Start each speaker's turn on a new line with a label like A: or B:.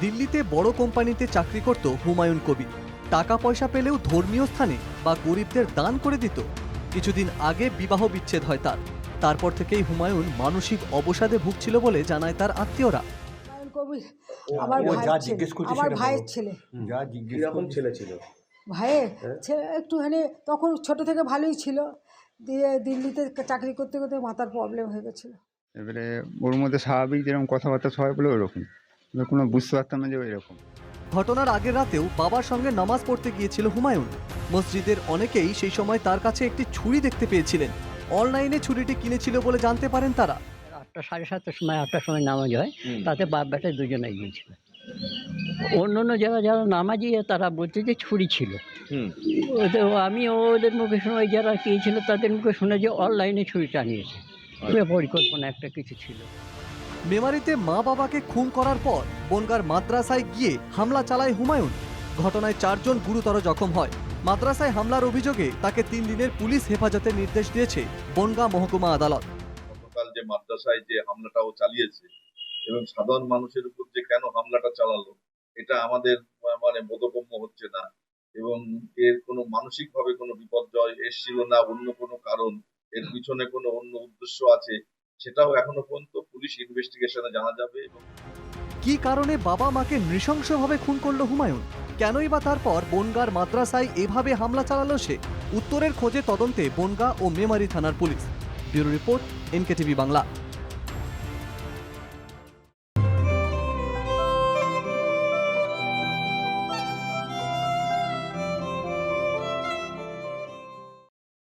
A: দিল্লিতে বড় কোম্পানিতে চাকরি করত হুমায়ুন কবির। টাকা পয়সা পেলেও ধর্মীয় স্থানে বা গরিবদের দান করে দিত। কিছুদিন আগে বিবাহ বিচ্ছেদ হয় তার। তারপর থেকেই হুমায়ুন মানসিক অবসাদে ভুগছিল বলে জানায় তার আত্মীয়রা।
B: আমার ভাইয়ের ছেলে আমার ভাইয়ের ছেলে।
C: ছেলে ছিল?
B: ভাইয়ের
C: হ্যাঁ।
B: ছেলে একটুখানি তখন ছোট থেকে ভালোই ছিল। দিয়ে দিল্লিতে চাকরি করতে করতে মাথার প্রবলেম হয়ে গেছিল।
D: এবারে ওর মধ্যে স্বাভাবিক যেরকম কথাবার্তা সবাই বলে ওরকম। কোনো বুঝতে পারতাম না যে ওই রকম
A: ঘটনার আগের রাতেও বাবার সঙ্গে নামাজ পড়তে গিয়েছিল হুমায়ুন। মসজিদের অনেকেই সেই সময় তার কাছে একটি ছুরি দেখতে পেয়েছিলেন। অনলাইনে ছুরিটি কিনেছিল বলে জানতে পারেন তারা।
E: আটটা সাড়ে সাতটার সময় আটটার সময় নামাজ হয়। তাতে বাপ বেটা দুজনে গিয়েছিল। অন্য অন্য জায়গায় যারা নামাজি তারা বলছে যে ছুরি ছিল। ওদের আমি ওদের মুখে শুনে যারা গিয়েছিল তাদের মুখে শুনে যে অনলাইনে ছুরিটা নিয়েছে পরিকল্পনা একটা কিছু ছিল।
A: মেমারিতে মা বাবাকে খুন করার পর বনগার মাদ্রাসায় গিয়ে হামলা চালায় হুমায়ুন। ঘটনায় চারজন গুরুতর জখম হয়। মাদ্রাসায় হামলার অভিযোগে তাকে তিন দিনের পুলিশ হেফাজতের নির্দেশ দিয়েছে বনগা মহকুমা আদালত।
F: গতকাল যে মাদ্রাসায় যে হামলাটাও চালিয়েছে এবং সাধারণ মানুষের উপর যে কেন হামলাটা চালালো, এটা আমাদের মানে বোধগম্য হচ্ছে না। এবং এর কোনো মানসিকভাবে কোনো বিপর্যয় এসছিল না অন্য কোনো কারণ, এর পিছনে কোনো অন্য উদ্দেশ্য আছে সেটাও এখনও পর্যন্ত পুলিশ ইনভেস্টিগেশনে জানা যাবে এবং
A: কি কারণে বাবা মাকে নৃশংসভাবে খুন করল হুমায়ুন? কেনই বা তারপর বনগার মাদ্রাসায় এভাবে হামলা চালালো সে? উত্তরের খোঁজে তদন্তে বনগা ও মেমারি থানার police. Bureau report, NKTV Bangla.